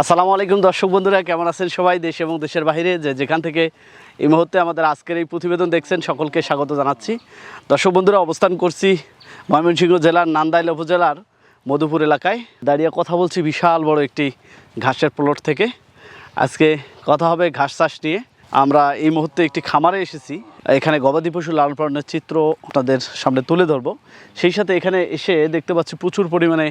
আসসালামু আলাইকুম দর্শক বন্ধুরা, কেমন আছেন সবাই দেশ এবং দেশের বাইরে? যে যেখান থেকে এই মুহূর্তে আমাদের আজকের এই প্রতিবেদন দেখছেন সকলকে স্বাগত জানাচ্ছি। দর্শক বন্ধুরা, অবস্থান করছি ময়মনসিংহ জেলার নান্দাইল উপজেলার মধুপুর এলাকায়। দাঁড়িয়ে কথা বলছি বিশাল বড় একটি ঘাসের প্লট থেকে। আজকে কথা হবে ঘাস চাষ নিয়ে। আমরা এই মুহূর্তে একটি খামারে এসেছি। এখানে গবাদি পশু লালন পালনের চিত্র আপনাদের সামনে তুলে ধরবো। সেই সাথে এখানে এসে দেখতে পাচ্ছি প্রচুর পরিমাণে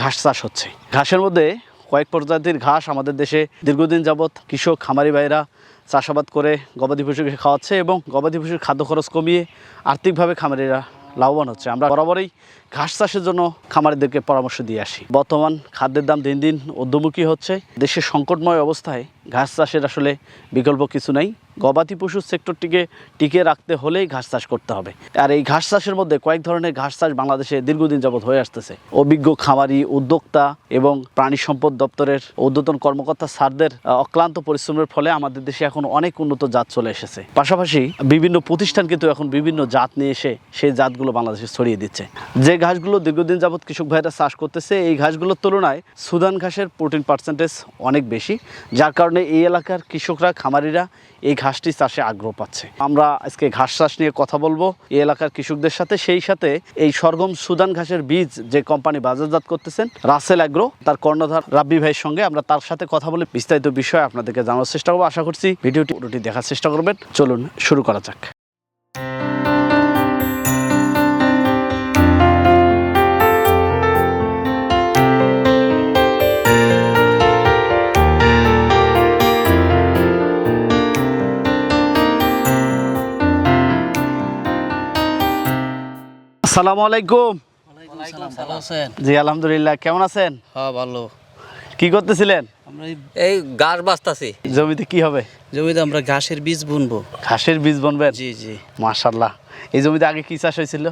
ঘাস চাষ হচ্ছে। ঘাসের মধ্যে কয়েক প্রজাতির ঘাস আমাদের দেশে দীর্ঘদিন যাবৎ কৃষক, খামারি ভাইরা চাষাবাদ করে গবাদি পশুকে খাওয়াচ্ছে এবং গবাদি পশুর খাদ্য খরচ কমিয়ে আর্থিকভাবে খামারিরা লাভবান হচ্ছে। আমরা বরাবরই ঘাস চাষের জন্য খামারিদেরকে পরামর্শ দিয়ে আসি। বর্তমান খাদ্যের দাম দিন দিন ঊর্ধ্বমুখী হচ্ছে। দেশের সংকটময় অবস্থায় ঘাস চাষের আসলে বিকল্প কিছু নেই। গবাদি পশুর সেক্টরটিকে টিকে রাখতে হলেই ঘাস চাষ করতে হবে। আর এই ঘাস চাষের মধ্যে কয়েক ধরনের ঘাস চাষ বাংলাদেশে দীর্ঘদিন যাবৎ হয়ে আসতেছে। অভিজ্ঞ খামারি, উদ্যোক্তা এবং প্রাণী সম্পদ দপ্তরের ঊর্ধ্বতন কর্মকর্তা স্যারদের অক্লান্ত পরিশ্রমের ফলে আমাদের দেশে এখন অনেক উন্নত জাত চলে এসেছে। পাশাপাশি বিভিন্ন প্রতিষ্ঠান কিন্তু এখন বিভিন্ন জাত নিয়ে এসে সেই জাতগুলো বাংলাদেশে ছড়িয়ে দিচ্ছে। যে ঘাসগুলো দীর্ঘদিন যাবৎ কৃষক ভাইরা চাষ করতেছে, এই ঘাসগুলোর তুলনায় সুদান ঘাসের প্রোটিন পার্সেন্টেজ অনেক বেশি, যার কারণে এই এলাকার কৃষকরা, খামারিরা এই ঘাসটি চাষে আগ্রহ পাচ্ছে। আমরা আজকে ঘাস চাষ নিয়ে কথা বলব। এই এলাকার কৃষকদের সাথে, সেই সাথে এই সরগম সুদান ঘাসের বীজ যে কোম্পানি বাজারজাত করতেছেন, রাসেল অ্যাগ্রো, তার কর্ণধার রাব্বি ভাইয়ের সঙ্গে আমরা তার সাথে কথা বলে বিস্তারিত বিষয় আপনাদেরকে জানার চেষ্টা করব। আশা করছি ভিডিওটি দেখার চেষ্টা করবেন। চলুন, শুরু করা যাক। আসসালামু আলাইকুম। জি আলহামদুলিল্লাহ কেমন আছেন? হ্যাঁ ভালো। কি করতেছিলেন? আমরা এই গাছ বাঁচতাছি। জমিতে কি হবে? জমিতে আমরা ঘাসের বীজ বুনবো। ঘাসের বীজ বুনবেন? জি জি। মাশাল্লাহ এই জমিতে আগে কি চাষ হয়েছিল?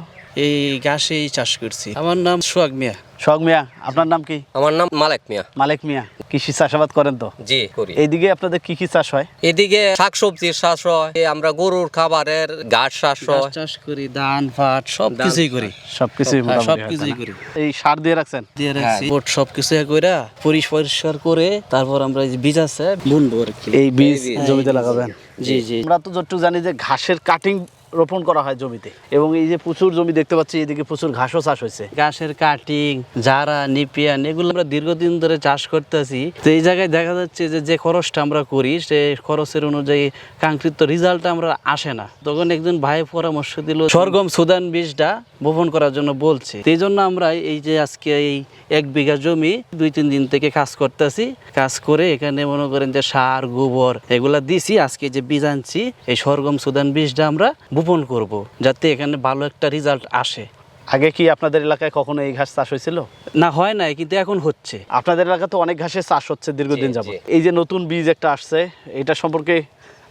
এই ঘাসেই চাষ করছি। আমার নাম সোহাগ মিয়া। শখ মিয়া আপনার নাম কি? আমার নাম মালেক মিয়া। মালিক মিয়া কৃষি চাষাবাদ করেন তো? জি করি। এইদিকে আপনাদের কি কি চাষ হয়? এদিকে শাকসবজির চাষ হয় আমরা গরুর খাবারের গাছ চাষ হয়। চাষ করি ধান পাট সব কিছুই করি। সবকিছুই হ্যাঁ, মোটামুটি সব কিছুই করি। এই সার দিয়ে রাখছেন? দিয়ে রাখছি বোট সব কিছু কইরা পরিষ্কার করে তারপর আমরা এই বীজ আছে বুনবো এই বীজ। জমিতে লাগাবেন? জি জি। আমরা তো যতটুকু জানি যে ঘাসের কাটিং রোপণ করা হয় জমিতে। এবং এই যে প্রচুর জমি দেখতে পাচ্ছি, এদিকে প্রচুর ঘাসও চাষ হয়েছে। ঘাসের কাটিং, জারা নিপিয়ান এগুলো আমরা দীর্ঘদিন ধরে চাষ করতেছি। তো এই জায়গায় দেখা যাচ্ছে যে যে খরচটা আমরা করি, সে খরচের অনুযায়ী কাঙ্ক্ষিত রেজাল্ট আমরা আসে না। তখন একজন ভাই পরামর্শ দিল, সরগম সুদান বীজটা বপন করার জন্য বলছে। এই জন্য আমরা এই যে আজকে এই এক বিঘা জমি দুই, তিন দিন থেকে কাজ করতেছি। কাজ করে এখানে মনে করেন যে সার, গোবর, এগুলা দিছি। আজকে যে বীজ আনছি, এই সরগম সুদান বীজটা আমরা বপন করব যাতে এখানে ভালো একটা রেজাল্ট আসে। আগে কি আপনাদের এলাকায় কখনো এই ঘাস চাষ হয়েছিল? না হয় নাই কিন্তু এখন হচ্ছে। আপনাদের এলাকাতে অনেক ঘাসের চাষ হচ্ছে দীর্ঘদিন জি, যাবত এই যে নতুন বীজ একটা আসছে এটা সম্পর্কে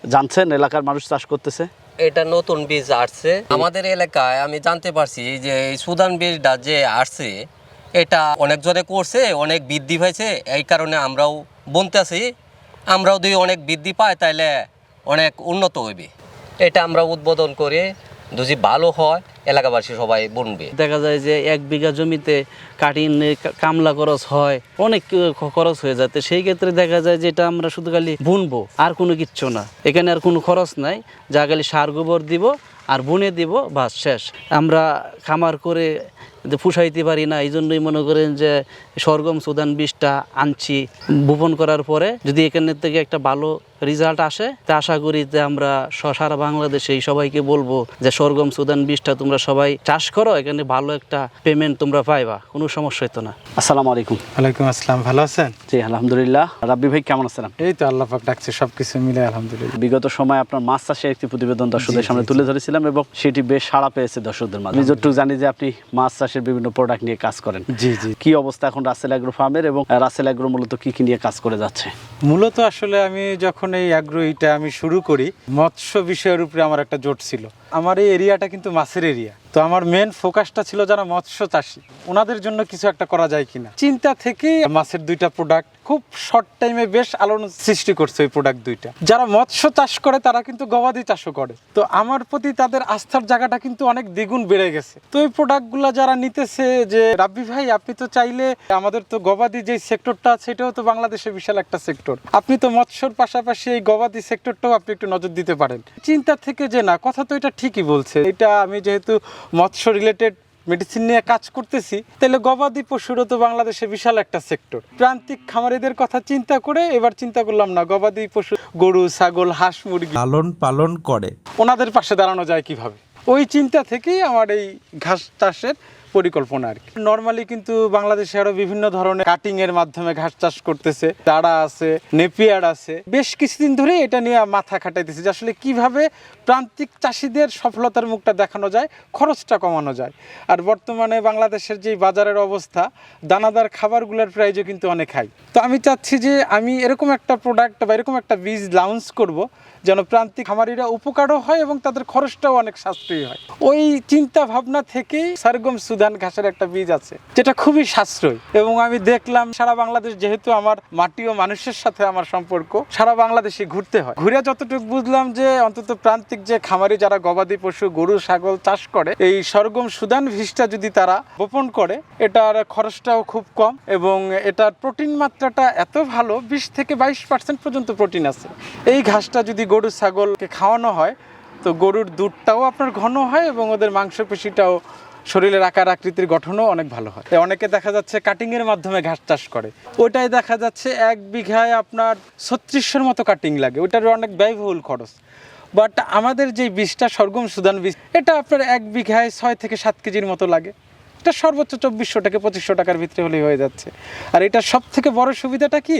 জানছেন? এলাকার মানুষ চাষ করতেছে? এটা নতুন বীজ আসছে। আমাদের এলাকায় আমি জানতে পারছি যে এই সুদান বীজটা যে আসছে এটা অনেক জনে করছে অনেক বৃদ্ধি হয়েছে এই কারণে আমরাও বনতেছি। আমরাও যদি অনেক বৃদ্ধি পাই তাহলে অনেক উন্নত হইবে। এটা আমরা উদ্বোধন করে যদি ভালো হয়, এলাকাবাসী সবাই বুনবে। দেখা যায় যে এক বিঘা জমিতে কাটিং, কামলা খরচ হয়, অনেক খরচ হয়ে যাতে সেই ক্ষেত্রে দেখা যায় যে এটা আমরা শুধু খালি বুনবো, আর কোনো কিচ্ছু না। এখানে আর কোনো খরচ নাই, যা খালি সার গোবর দিব আর বুনে দিব, বাস শেষ। আমরা খামার করে যে ফুসাইতে পারি না এই জন্যই মনে করেন যে সরগম সুদান বীজটা আনছি। বপন করার পরে যদি এখানে থেকে একটা ভালো রেজাল্ট আসে তা আশা করি যে আমরা সারা বাংলাদেশে সবাইকে বলব যে সরগম সুদান বীজটা তোমরা সবাই চাষ করো এখানে ভালো একটা পেমেন্ট তোমরা পাইবা কোনো সমস্যা হতো না। আসসালামু আলাইকুম। ওয়ালাইকুম আসসালাম ভালো আছেন? জি আলহামদুলিল্লাহ। রাব্বি ভাই কেমন আছেন এই তো আল্লাহ পাক ডাকছে সবকিছু মিলে আলহামদুলিল্লাহ। বিগত সময় আপনার মাছ চাষের একটি প্রতিবেদন দর্শকদের সামনে তুলে ধরেছিলাম এবং সেটি বেশ সাড়া পেয়েছে দর্শকদের মাঝে। আমি যতটুকু জানি যে আপনি মাছ চাষের বিভিন্ন প্রোডাক্ট নিয়ে কাজ করেন। জি জি। কি অবস্থা এখন রাসেল অ্যাগ্রো ফার্মের এবং রাসেল অ্যাগ্রো মূলত কি কি নিয়ে কাজ করে যাচ্ছে? মূলত আসলে আমি যখন এই অ্যাগ্রো আগ্রহীটা আমি শুরু করি মৎস্য বিষয়ের উপরে আমার একটা জোট ছিল। আমার এই এরিয়াটা কিন্তু মাছের এরিয়া। তো আমার মেন ফোকাসটা ছিল যারা মৎস্য চাষী। ওনাদের জন্য কিছু একটা করা যায় কিনা। চিন্তা থেকে মাছের দুইটা প্রোডাক্ট খুব শর্ট টাইমে বেশ আলোড়ন সৃষ্টি করছে ওই প্রোডাক্ট দুইটা। যারা মৎস্য চাষ করে, তারা কিন্তু গবাদি চাষও করে। তো আমার প্রতি তাদের আস্থার জায়গাটা কিন্তু অনেক দ্বিগুণ বেড়ে গেছে। তো এই প্রোডাক্টগুলো যারা নিতেছে যে, রাব্বি ভাই, আপনি তো চাইলে আমাদের তো গবাদি যে সেক্টরটা আছে, এটাও তো বাংলাদেশে বিশাল একটা সেক্টর আপনি তো মৎস্যর পাশাপাশি এই গবাদি সেক্টরটাও আপনি একটু নজর দিতে পারেন। চিন্তা থেকে যে, না, কথা তো এটা ঠিকই বলছে। এটা আমি যেহেতু মৎস্য রিলেটেড মেডিসিন নিয়ে কাজ করতেছি তাহলে গবাদি পশুরও তো বাংলাদেশে বিশাল একটা সেক্টর প্রান্তিক খামারিদের কথা চিন্তা করে এবার চিন্তা করলাম না গবাদি পশু গরু ছাগল হাঁস মুরগি লালন পালন করে। ওনাদের পাশে দাঁড়ানো যায় কীভাবে? ওই চিন্তা থেকেই আমার এই ঘাস চাষের পরিকল্পনা আর কি। নর্মালি কিন্তু বাংলাদেশে আরও বিভিন্ন ধরনের কাটিং এর মাধ্যমে ঘাস চাষ করতেছে তারা আছে, নেপিয়ার আছে। বেশ কিছুদিন ধরে এটা নিয়ে মাথা খাটাইতেছে যে আসলে কীভাবে প্রান্তিক চাষিদের সফলতার মুখটা দেখানো যায়, খরচটা কমানো যায়। আর বর্তমানে বাংলাদেশের যে বাজারের অবস্থা, দানাদার খাবারগুলোর প্রাইজও কিন্তু অনেক হাই তো আমি চাচ্ছি যে আমি এরকম একটা প্রোডাক্ট বা এরকম একটা বীজ লঞ্চ করব যেন প্রান্তিক খামারিরা উপকারও হয় এবং তাদের খরচটাও অনেক সাশ্রয়ী হয়। ওই চিন্তা ভাবনা থেকেই সারগম সুদান ঘাসের একটা বীজ আছে, যেটা খুবই সাশ্রয়ী এবং আমি দেখলাম সারা বাংলাদেশ যেহেতু আমার মাটি ও মানুষের সাথে আমার সম্পর্ক, সারা বাংলাদেশে ঘুরতে হয়। ঘুরে যতটুকু বুঝলাম যে অন্তত প্রান্তিক যে খামারি যারা গবাদি পশু, গরু, ছাগল চাষ করে, এই সরগম সুদান বীজটা যদি তারা বপন করে, এটার খরচটাও খুব কম এবং এটার প্রোটিন মাত্রাটা এত ভালো, বিশ থেকে বাইশ পার্সেন্ট পর্যন্ত প্রোটিন আছে। এই ঘাসটা যদি গরু ছাগলকে খাওয়ানো হয়, তো গরুর দুধটাও আপনার ঘন হয় এবং ওদের মাংসপেশিটাও শরীরের আকার আকৃতির গঠনও অনেক ভালো হয়। অনেকে দেখা যাচ্ছে কাটিং এর মাধ্যমে ঘাস চাষ করে। ওটাই দেখা যাচ্ছে এক বিঘায় আপনার ছত্রিশশোর মতো কাটিং লাগে। ওটার অনেক ব্যয়বহুল খরচ। বাট আমাদের যে বীজটা সরগম সুদান বীজ, এটা আপনার এক বিঘায় ছয় থেকে সাত কেজির মতো লাগে। এটা সর্বোচ্চ চব্বিশশো থেকে পঁচিশশো টাকার ভিতরে হলেই হয়ে যাচ্ছে। আর এটা সব থেকে বড় সুবিধাটা কি?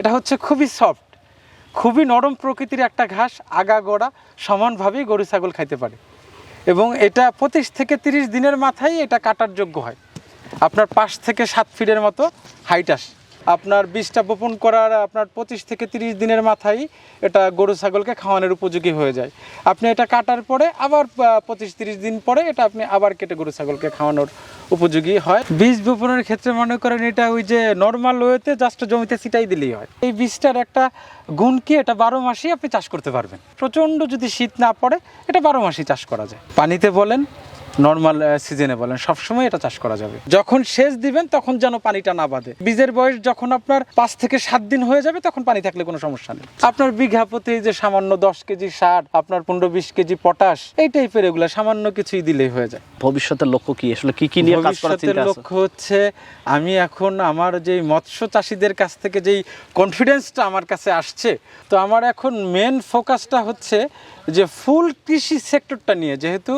এটা হচ্ছে খুবই সফট খুবই নরম প্রকৃতির একটা ঘাস আগা গোড়া সমানভাবেই গরু, ছাগল খাইতে পারে। এবং এটা পঁচিশ থেকে তিরিশ দিনের মাথায় এটা কাটার যোগ্য হয়। আপনার পাঁচ থেকে সাত ফিটের মতো হাইট আসে। আপনার বীজটা বপন করার আপনার পঁচিশ থেকে তিরিশ দিনের মাথায় এটা গরু ছাগলকে খাওয়ানোর উপযোগী হয়ে যায়। আপনি এটা কাটার পরে আবার পঁচিশ তিরিশ দিন পরে এটা আপনি আবার কেটে গরু ছাগলকে খাওয়ানোর উপযোগী হয়। বীজ বপনের ক্ষেত্রে মনে করেন এটা ওই যে নর্মাল ওয়েতে জাস্ট জমিতে ছিটাই দিলেই হয়। এই বীজটার একটা গুণ কি? এটা বারো মাসেই আপনি চাষ করতে পারবেন। প্রচণ্ড যদি শীত না পড়ে, এটা বারো মাসেই চাষ করা যায়। পানিতে বলেন নর্মাল সিজনে বলেন সবসময় এটা চাষ করা যাবে। যখন সেচ দিবেন তখন যেন পানিটা না বাঁধে বীজের বয়স যখন আপনার পাঁচ থেকে সাত দিন হয়ে যাবে তখন পানি থাকলে কোনো সমস্যা নেই। আপনার বিঘা প্রতি যে সামান্য দশ কেজি সার আপনার পনেরো বিশ কেজি পটাশ এই টাইপের এগুলো সামান্য কিছুই দিলেই হয়ে যায়। ভবিষ্যতের লক্ষ্য কি? আসলে কি কি নিয়ে কাজ করার ভবিষ্যতের চিন্তা লক্ষ্য হচ্ছে আমি এখন আমার যে মৎস্য চাষিদের কাছ থেকে যেই কনফিডেন্সটা আমার কাছে আসছে তো আমার এখন মেন ফোকাসটা হচ্ছে যে ফুল কৃষি সেক্টরটা নিয়ে যেহেতু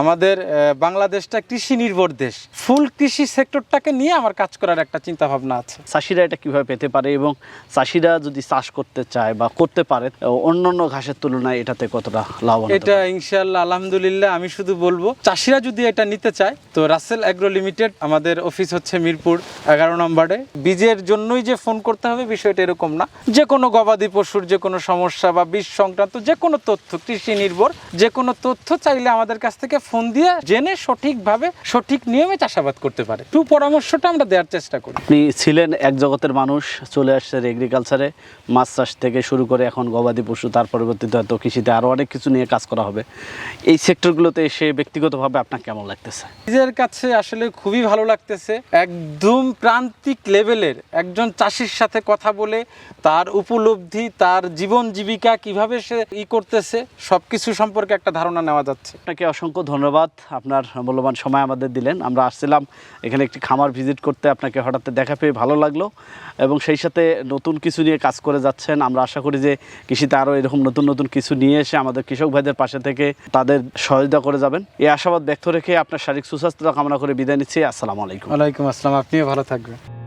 আমাদের বাংলাদেশটা কৃষি নির্ভর দেশ ফুল কৃষি সেক্টরটাকে নিয়ে আমার কাজ করার একটা চিন্তা ভাবনা আছে। চাষিরা এটা কীভাবে পেতে পারে এবং চাষিরা যদি চাষ করতে চায় বা করতে পারে অন্য অন্য ঘাসের তুলনায় এটাতে কতটা লাভ এটা ইনশাল্লাহ আলহামদুলিল্লাহ আমি শুধু বলব চাষিরা যদি এটা নিতে চায় তো রাসেল অ্যাগ্রো লিমিটেড আমাদের অফিস হচ্ছে মিরপুর এগারো নম্বরে। বীজের জন্যই যে ফোন করতে হবে বিষয়টা এরকম না। যে কোনো গবাদি পশুর যে কোনো সমস্যা বা বীজ সংক্রান্ত যে কোনো তথ্য কৃষি নির্ভর যে কোনো তথ্য চাইলে আমাদের কাছ থেকে ফোন দিয়ে জেনে সঠিকভাবে সঠিক নিয়মে চাষাবাদ করতে পারে। টু পরামর্শটা আমরা দেওয়ার চেষ্টা করি। আপনি ছিলেন এক জগতের মানুষ চলে আসছেন এগ্রিকালচারে মাছ চাষ থেকে শুরু করে এখন গবাদি পশু তার পরবর্তীতে হয়তো কৃষিতে আরও অনেক কিছু নিয়ে কাজ করা হবে। এই সেক্টরগুলোতে এসে ব্যক্তিগতভাবে আপনার কেমন লাগতেছে? নিজের কাছে আসলে খুবই ভালো লাগতেছে। একদম প্রান্তিক লেভেলের একজন চাষির সাথে কথা বলে তার উপলব্ধি তার জীবন জীবিকা কীভাবে সে ই করতেছে সবকিছু সম্পর্কে একটা ধারণা নেওয়া যাচ্ছে। আপনাকে অসংখ্য ধন্যবাদ। আপনার মূল্যবান সময় আমাদের দিলেন। আমরা আসছিলাম এখানে একটি খামার ভিজিট করতে। আপনাকে হঠাৎ দেখা পেয়ে ভালো লাগল এবং সেই সাথে নতুন কিছু নিয়ে কাজ করে যাচ্ছেন। আমরা আশা করি যে কৃষিতে আরও এরকম নতুন নতুন কিছু নিয়ে এসে আমাদের কৃষক ভাইদের পাশে থেকে তাদের সহযোগিতা করে যাবেন। এই আশাবাদ ব্যক্ত রেখে আপনার শারীরিক সুস্বাস্থ্য কামনা করে বিদায় নিচ্ছি। আসসালামু আলাইকুম। ওয়ালাইকুম আসসালাম। আপনিও ভালো থাকবেন।